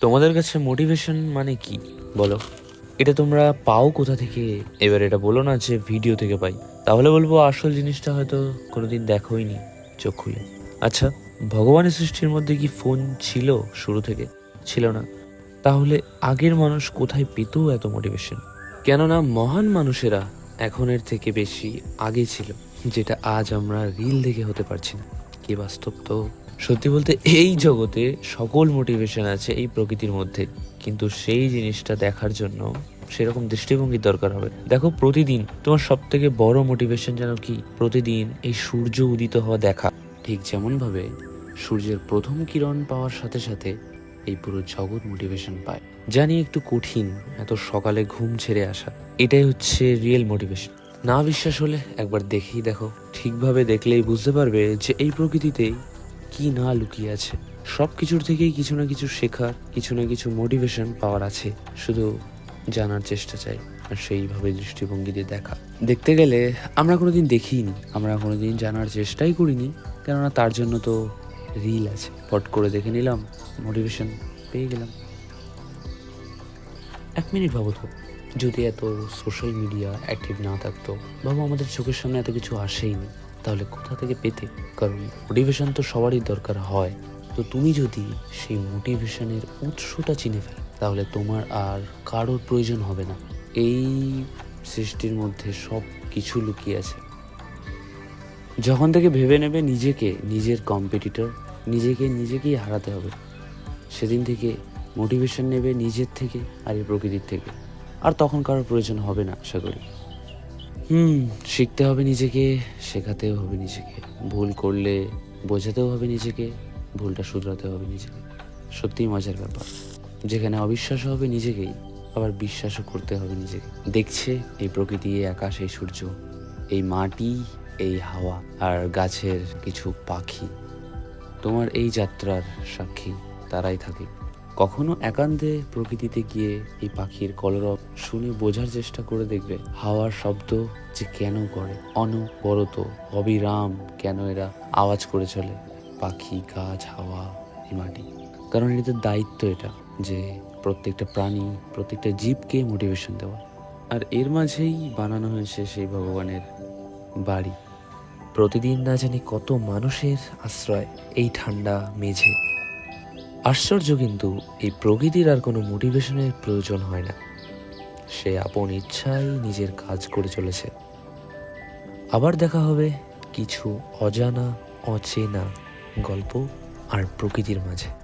তোমাদের কাছে মোটিভেশন মানে কি? বলো। এটা তোমরা পাও কোথা থেকে? এবার এটা বলো না যে ভিডিও থেকে পাই। তাহলে বলব আসল জিনিসটা হয়তো কোনোদিন দেখোই নি চোখ খুলে। আচ্ছা ভগবানের সৃষ্টির মধ্যে কি ফোন ছিল শুরু থেকে? ছিল না। তাহলে আগের মানুষ কোথায় পেত এত মোটিভেশন কেননা মহান মানুষেরা এখনের থেকে বেশি আগে ছিল, যেটা আজ আমরা রিল দেখে হতে পারছি না। কি বাস্তব তো? সত্যি বলতে এই জগতে সকল মোটিভেশন আছে এই প্রকৃতির মধ্যে। কিন্তু সেই জিনিসটা দেখার জন্য সেরকম দৃষ্টিভঙ্গির দরকার হবে। দেখো প্রতিদিন তোমার সব থেকে বড় মোটিভেশন যেন কি? প্রতিদিন এই সূর্য উদিত হওয়া দেখা। ঠিক যেমন ভাবে সূর্যের প্রথম কিরণ পাওয়ার সাথে সাথে এই পুরো জগৎ মোটিভেশন পায়। জানি একটু কঠিন, এত সকালে ঘুম ছেড়ে আসা। এটাই হচ্ছে রিয়েল মোটিভেশন না বিশ্বাস হলে একবার দেখেই দেখো। ঠিকভাবে দেখলেই বুঝতে পারবে যে এই প্রকৃতিতেই কি না লুকিয়ে আছে। সব কিছুর থেকেই কিছু না কিছু শেখার, কিছু না কিছু মোটিভেশন পাওয়ার আছে। শুধু জানার চেষ্টা চাই আর সেইভাবে দৃষ্টিভঙ্গি দিয়ে দেখা। দেখতে গেলে আমরা কোনোদিন দেখিনি, আমরা কোনোদিন জানার চেষ্টাই করিনি। কেননা তার জন্য তো রিল আছে। পট করে দেখে নিলাম মোটিভেশন পেয়ে গেলাম। এক মিনিট ভাবো তো, যদি এত সোশ্যাল মিডিয়া অ্যাক্টিভ না থাকতো ভাবো আমাদের চোখের সামনে এত কিছু আসেইনি। তাহলে কোথা থেকে পেতে? কারণ মোটিভেশন তো সবারই দরকার হয়। তো তুমি যদি সেই মোটিভেশনের উৎসটা চিনে ফেলো, তাহলে তোমার আর কারোর প্রয়োজন হবে না। এই সৃষ্টির মধ্যে সব কিছু লুকিয়ে আছে। যখন থেকে ভেবে নেবে নিজেকে নিজের কম্পিটিটর নিজেকে নিজেকেই হারাতে হবে। সেদিন থেকে মোটিভেশন নেবে নিজের থেকে আর এই প্রকৃতির থেকে। আর তখন কারোর প্রয়োজন হবে না, আশা করি। হুম, শিখতে হবে নিজেকে, শেখাতেও হবে নিজেকে। ভুল করলে বোঝাতেও হবে নিজেকে, ভুলটা শুধরাতে হবে নিজেকে। সত্যিই মজার ব্যাপার। যেখানে অবিশ্বাস হবে নিজেকেই, আবার বিশ্বাসও করতে হবে নিজেকে। দেখছে এই প্রকৃতি, এই আকাশ, এই সূর্য, এই মাটি, এই হাওয়া, আর গাছের কিছু পাখি। তোমার এই যাত্রার সাক্ষী তারাই থাকে। কখনো একান্তে প্রকৃতিতে গিয়ে এই পাখির কলরব শুনে বোঝার চেষ্টা করে দেখবে হাওয়ার শব্দ যে কেন করে। অনবরত অবিরাম কেন এরা আওয়াজ করে চলে। পাখি, গাছ, হাওয়া, এই মাটি। কারণ এটাদের দায়িত্ব এটা যে প্রত্যেকটা প্রাণী, প্রত্যেকটা জীবকে মোটিভেশন দেওয়া। আর এর মাঝেই বানানো হয়েছে সেই ভগবানের বাড়ি। প্রতিদিন না জানি কত মানুষের আশ্রয় এই ঠান্ডা মেঝে। আশ্চর্য কিন্তু, এই প্রকৃতির আর কোনো মোটিভেশনের প্রয়োজন হয় না। সে আপন ইচ্ছায় নিজের কাজ করে চলেছে। আবার দেখা হবে কিছু অজানা, অচেনা গল্প আর প্রকৃতির মাঝে।